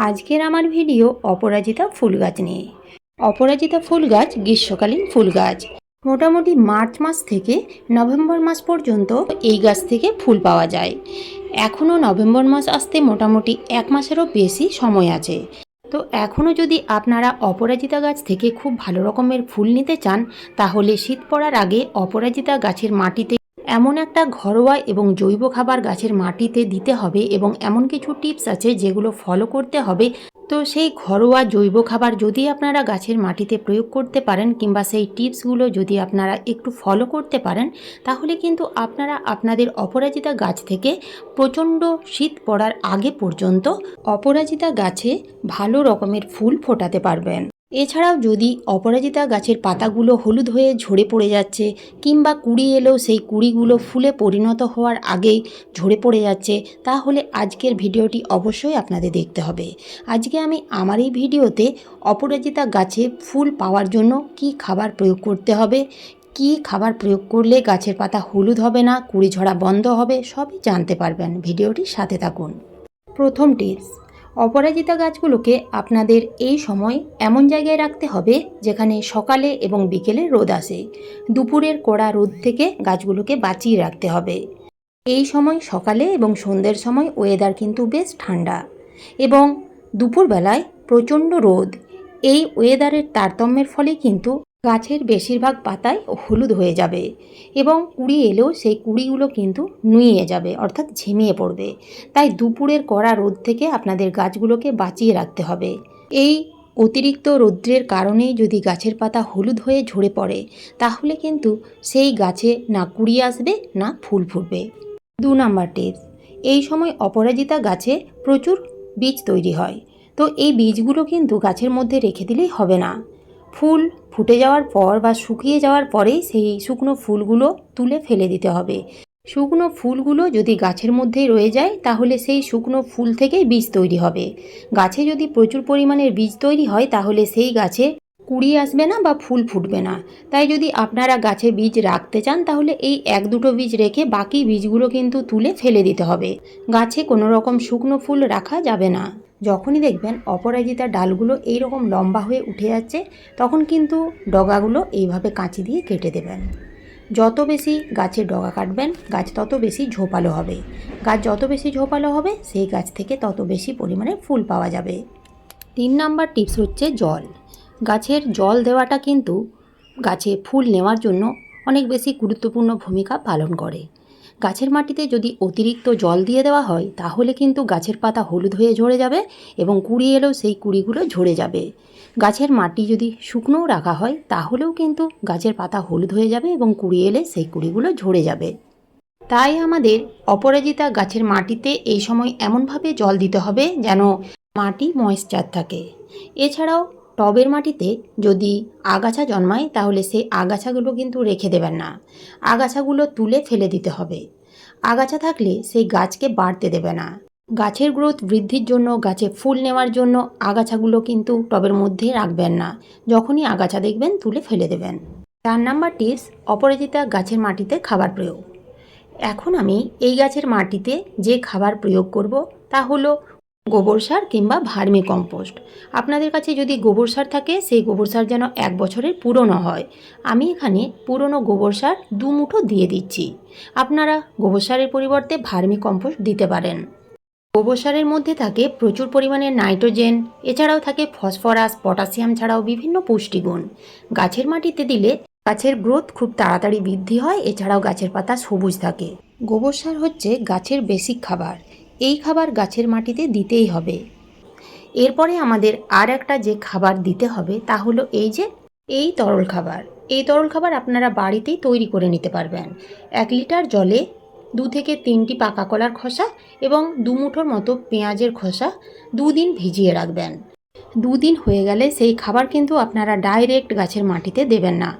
আজকের আমার ভিডিও অপরাজিতা ফুল গাছ নিয়ে। অপরাজিতা ফুল গাছ গ্রীষ্মকালীন ফুল গাছ মোটামুটি মার্চ মাস থেকে নভেম্বর মাস পর্যন্ত এই গাছ থেকে ফুল পাওয়া যায়। এখনও নভেম্বর মাস আসতে মোটামুটি এক মাসেরও বেশি সময় আছে। তো এখনও যদি আপনারা অপরাজিতা গাছ থেকে খুব ভালো রকমের ফুল নিতে চান, তাহলে শীত পড়ার আগে অপরাজিতা গাছের মাটিতে এমন একটা ঘরোয়া এবং জৈব খাবার গাছের মাটিতে দিতে হবে এবং এমন কিছু টিপস আছে যেগুলো ফলো করতে হবে। তো সেই ঘরোয়া জৈব খাবার যদি আপনারা গাছের মাটিতে প্রয়োগ করতে পারেন কিংবা সেই টিপসগুলো যদি আপনারা একটু ফলো করতে পারেন, তাহলে কিন্তু আপনারা আপনাদের অপরাজিতা গাছ থেকে প্রচণ্ড শীত পড়ার আগে পর্যন্ত অপরাজিতা গাছে ভালো রকমের ফুল ফোটাতে পারবেন। এছাড়াও যদি অপরাজিতা গাছের পাতাগুলো হলুদ হয়ে ঝরে পড়ে যাচ্ছে কিংবা কুড়ি এলেও সেই কুড়িগুলো ফুলে পরিণত হওয়ার আগেই ঝরে পড়ে যাচ্ছে, তাহলে আজকের ভিডিওটি অবশ্যই আপনাদের দেখতে হবে। আজকে আমি আমার এই ভিডিওতে অপরাজিতা গাছে ফুল পাওয়ার জন্য কি খাবার প্রয়োগ করতে হবে, কি খাবার প্রয়োগ করলে গাছের পাতা হলুদ হবে না, কুড়ি ঝরা বন্ধ হবে, সবই জানতে পারবেন। ভিডিওটির সাথে থাকুন। প্রথম টিপস অপরাজিতা গাছগুলোকে আপনাদের এই সময় এমন জায়গায় রাখতে হবে যেখানে সকালে এবং বিকেলে রোদ আসে। দুপুরের কড়া রোদ থেকে গাছগুলোকে বাঁচিয়ে রাখতে হবে। এই সময় সকালে এবং সন্ধ্যের সময় ওয়েদার কিন্তু বেশ ঠান্ডা। এবং দুপুরবেলায় প্রচণ্ড রোদ। এই ওয়েদারের তারতম্যের ফলে কিন্তু গাছের বেশিরভাগ পাতায় হলুদ হয়ে যাবে এবং কুড়ি এলেও সেই কুড়িগুলো কিন্তু নুয়ে যাবে, অর্থাৎ ঝিমিয়ে পড়বে। তাই দুপুরের কড়া রোদ থেকে আপনাদের গাছগুলোকে বাঁচিয়ে রাখতে হবে। এই অতিরিক্ত রৌদ্রের কারণে যদি গাছের পাতা হলুদ হয়ে ঝরে পড়ে, তাহলে কিন্তু সেই গাছে না কুড়ি আসবে, না ফুল ফুটবে। দু নাম্বার টিপস, এই সময় অপরাজিতা গাছে প্রচুর বীজ তৈরি হয়। তো এই বীজগুলো কিন্তু গাছের মধ্যে রেখে দিলেই হবে না। ফুল ফুটে যাওয়ার পর বা শুকিয়ে যাওয়ার পরেই সেই শুকনো ফুলগুলো তুলে ফেলে দিতে হবে। শুকনো ফুলগুলো যদি গাছের মধ্যেই রয়ে যায়, তাহলে সেই শুকনো ফুল থেকেই বীজ তৈরি হবে। গাছে যদি প্রচুর পরিমাণের বীজ তৈরি হয়, তাহলে সেই গাছে কুড়ি আসবে না বা ফুল ফুটবে না। তাই যদি আপনারা গাছে বীজ রাখতে চান, তাহলে এই এক দুটো বীজ রেখে বাকি বীজগুলো কিন্তু তুলে ফেলে দিতে হবে। গাছে কোনো রকম শুকনো ফুল রাখা যাবে না। যখনই দেখবেন অপরাজিতা ডালগুলো এই রকম লম্বা হয়ে উঠে যাচ্ছে, তখন কিন্তু ডগাগুলো এইভাবে কাঁচি দিয়ে কেটে দেবেন। যত বেশি গাছের ডগা কাটবেন, গাছ তত বেশি ঝোপালো হবে। গাছ যত বেশি ঝোপালো হবে, সেই গাছ থেকে তত বেশি পরিমাণে ফুল পাওয়া যাবে। তিন নাম্বার টিপস হচ্ছে জল। গাছের জল দেওয়াটা কিন্তু গাছে ফুল নেওয়ার জন্য অনেক বেশি গুরুত্বপূর্ণ ভূমিকা পালন করে। গাছের মাটিতে যদি অতিরিক্ত জল দিয়ে দেওয়া হয়, তাহলে কিন্তু গাছের পাতা হলুদ হয়ে ঝরে যাবে এবং কুড়ি এলেও সেই কুড়িগুলো ঝরে যাবে। গাছের মাটি যদি শুকনোও রাখা হয়, তাহলেও কিন্তু গাছের পাতা হলুদ হয়ে যাবে এবং কুড়ি এলে সেই কুড়িগুলো ঝরে যাবে। তাই আমাদের অপরাজিতা গাছের মাটিতে এই সময় এমনভাবে জল দিতে হবে যেন মাটি ময়েশ্চার থাকে। এছাড়াও টবের মাটিতে যদি আগাছা জন্মায়, তাহলে সেই আগাছাগুলো কিন্তু রেখে দেবেন না। আগাছাগুলো তুলে ফেলে দিতে হবে। আগাছা থাকলে সেই গাছকে বাড়তে দেবে না। গাছের গ্রোথ বৃদ্ধির জন্য, গাছে ফুল নেওয়ার জন্য আগাছাগুলো কিন্তু টবের মধ্যে রাখবেন না। যখনই আগাছা দেখবেন, তুলে ফেলে দেবেন। চার নাম্বার টিপস, অপরাজিতা গাছের মাটিতে খাবার প্রয়োগ। এখন আমি এই গাছের মাটিতে যে খাবার প্রয়োগ করব, তা হলো গোবর সার কিংবা ভার্মি কম্পোস্ট। আপনাদের কাছে যদি গোবর সার থাকে, সেই গোবর সার যেন এক বছরের পুরনো হয়। আমি এখানে পুরনো গোবর সার দু মুঠো দিয়ে দিচ্ছি। আপনারা গোবর সারের পরিবর্তে ভার্মি কম্পোস্ট দিতে পারেন। গোবর সারের মধ্যে থাকে প্রচুর পরিমাণে নাইট্রোজেন, এছাড়াও থাকে ফসফরাস, পটাশিয়াম ছাড়াও বিভিন্ন পুষ্টিগুণ। গাছের মাটিতে দিলে গাছের গ্রোথ খুব তাড়াতাড়ি বৃদ্ধি হয়, এছাড়াও গাছের পাতা সবুজ থাকে। গোবর সার হচ্ছে গাছের বেসিক খাবার। এই খাবার গাছের মাটিতে দিতেই হবে। এরপরে আমাদের আর একটা যে খাবার দিতে হবে তা হলো এই যে, এই তরল খাবার। এই তরল খাবার আপনারা বাড়িতেই তৈরি করে নিতে পারবেন। এক লিটার জলে দু থেকে তিনটি পাকা কলার খোসা এবং দু মুঠোর মতো পেঁয়াজের খোসা দুদিন ভিজিয়ে রাখবেন। দুদিন হয়ে গেলে সেই খাবার কিন্তু আপনারা ডাইরেক্ট গাছের মাটিতে দেবেন না।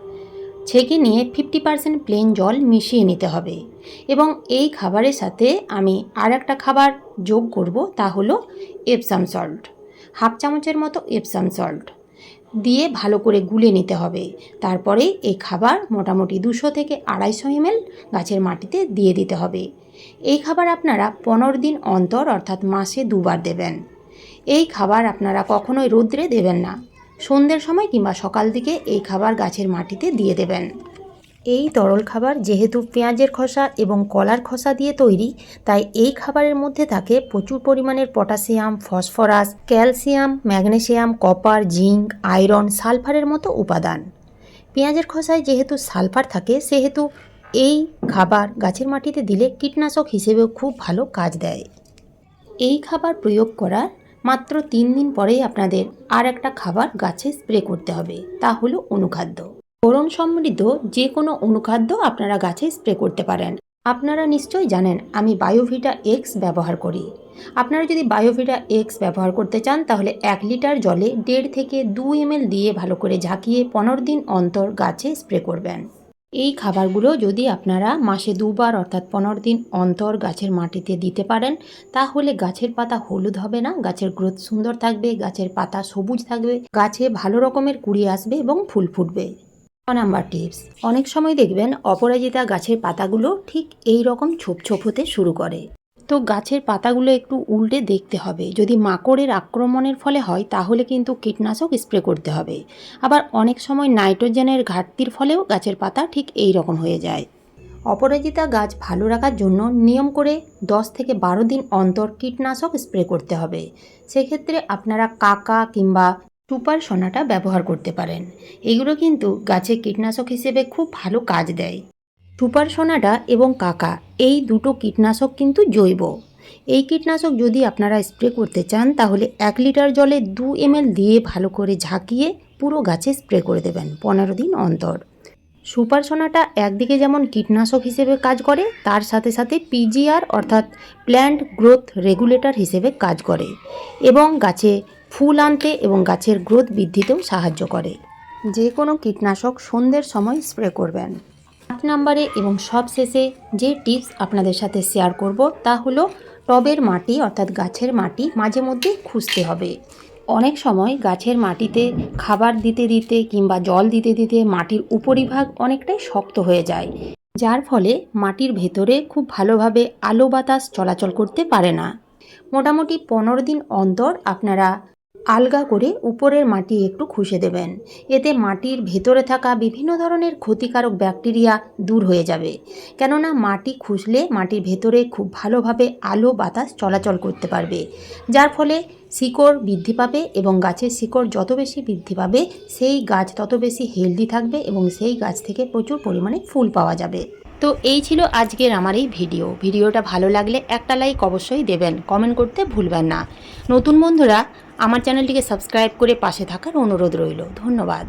ছেঁকে নিয়ে ফিফটি পার্সেন্ট প্লেন জল মিশিয়ে নিতে হবে। এবং এই খাবারের সাথে আমি আর একটা খাবার যোগ করব, তা হলো এপসাম সল্ট হাফ চামচের মতো এপসাম সল্ট দিয়ে ভালো করে গুলে নিতে হবে। তারপরে এই খাবার মোটামুটি দুশো থেকে আড়াইশো এমএল গাছের মাটিতে দিয়ে দিতে হবে। এই খাবার আপনারা পনেরো দিন অন্তর, অর্থাৎ মাসে দুবার দেবেন। এই খাবার আপনারা কখনোই রৌদ্রে দেবেন না। সন্ধ্যের সময় কিংবা সকাল দিকে এই খাবার গাছের মাটিতে দিয়ে দেবেন। এই তরল খাবার যেহেতু পেঁয়াজের খোসা এবং কলার খোসা দিয়ে তৈরি, তাই এই খাবারের মধ্যে থাকে প্রচুর পরিমাণের potassium, phosphorus, calcium, magnesium, copper, zinc, iron, সালফারের মতো উপাদান। পেঁয়াজের খোসায় যেহেতু সালফার থাকে, সেহেতু এই খাবার গাছের মাটিতে দিলে কীটনাশক হিসেবেও খুব ভালো কাজ দেয়। এই খাবার প্রয়োগ করার মাত্র তিন দিন পরেই আপনাদের আর একটা খাবার গাছে স্প্রে করতে হবে। তা হলো অনুখাদ্য। বোরন সমৃদ্ধ যে কোনো অনুখাদ্য আপনারা গাছে স্প্রে করতে পারেন। আপনারা নিশ্চয়ই জানেন আমি বায়োভিটা এক্স ব্যবহার করি। আপনারা যদি বায়োভিটা এক্স ব্যবহার করতে চান, তাহলে এক লিটার জলে দেড় থেকে দু এমএল দিয়ে ভালো করে ঝাঁকিয়ে পনেরো দিন অন্তর গাছে স্প্রে করবেন। এই খাবারগুলো যদি আপনারা মাসে দুবার অর্থাৎ পনেরো দিন অন্তর গাছের মাটিতে দিতে পারেন, তাহলে গাছের পাতা হলুদ হবে না, গাছের গ্রোথ সুন্দর থাকবে, গাছের পাতা সবুজ থাকবে, গাছে ভালো রকমের কুড়ি আসবে এবং ফুল ফুটবে। নাম্বার টিপস, অনেক সময় দেখবেন অপরাজিতা গাছের পাতাগুলো ঠিক এই রকম ছোপ ছোপ হতে শুরু করে। তো গাছের পাতাগুলো একটু উল্টে দেখতে হবে। যদি মাকড়ের আক্রমণের ফলে হয়, তাহলে কিন্তু কীটনাশক স্প্রে করতে হবে। আবার অনেক সময় নাইট্রোজেনের ঘাটতির ফলেও গাছের পাতা ঠিক এই রকম হয়ে যায়। অপরাজিতা গাছ ভালো রাখার জন্য নিয়ম করে 10 থেকে বারো দিন অন্তর কীটনাশক স্প্রে করতে হবে। সেক্ষেত্রে আপনারা কাকা কিংবা সুপার সোনাটা ব্যবহার করতে পারেন। এগুলো কিন্তু গাছে কীটনাশক হিসেবে খুব ভালো কাজ দেয়। সুপার সোনাটা এবং কাকা, এই দুটো কীটনাশক কিন্তু জৈব। এই কীটনাশক যদি আপনারা স্প্রে করতে চান, তাহলে এক লিটার জলে দু এমএল দিয়ে ভালো করে ঝাঁকিয়ে পুরো গাছে স্প্রে করে দেবেন পনেরো দিন অন্তর। সুপার সোনাটা একদিকে যেমন কীটনাশক হিসেবে কাজ করে, তার সাথে সাথে পিজিআর অর্থাৎ প্ল্যান্ট গ্রোথ রেগুলেটর হিসেবে কাজ করে এবং গাছে ফুল আনতে এবং গাছের গ্রোথ বৃদ্ধিতেও সাহায্য করে। যে কোনো কীটনাশক সন্ধ্যের সময় স্প্রে করবেন। আট নম্বরে এবং সব শেষে যে টিপস আপনাদের সাথে শেয়ার করব তা হলো টবের মাটি অর্থাৎ গাছের মাটি মাঝে মধ্যে খুঁজতে হবে। অনেক সময় গাছের মাটিতে খাবার দিতে দিতে কিংবা জল দিতে দিতে মাটির উপরিভাগ অনেকটাই শক্ত হয়ে যায়, যার ফলে মাটির ভেতরে খুব ভালোভাবে আলো বাতাস চলাচল করতে পারে না। মোটামুটি পনেরো দিন অন্তর আপনারা আলগা করে উপরের মাটি একটু খুশে দেবেন। এতে মাটির ভেতরে থাকা বিভিন্ন ধরনের ক্ষতিকারক ব্যাকটেরিয়া দূর হয়ে যাবে। কেননা মাটি খুসলে মাটির ভেতরে খুব ভালোভাবে আলো বাতাস চলাচল করতে পারবে, যার ফলে শিকড় বৃদ্ধি পাবে এবং গাছের শিকড় যত বেশি বৃদ্ধি পাবে, সেই গাছ তত বেশি হেলদি থাকবে এবং সেই গাছ থেকে প্রচুর পরিমাণে ফুল পাওয়া যাবে। তো এই ছিল আজকের আমার এই ভিডিও। ভিডিওটা ভালো লাগলে একটা লাইক অবশ্যই দেবেন। কমেন্ট করতে ভুলবেন না। নতুন বন্ধুরা আমার চ্যানেলটিকে সাবস্ক্রাইব করে পাশে থাকার অনুরোধ রইল। ধন্যবাদ।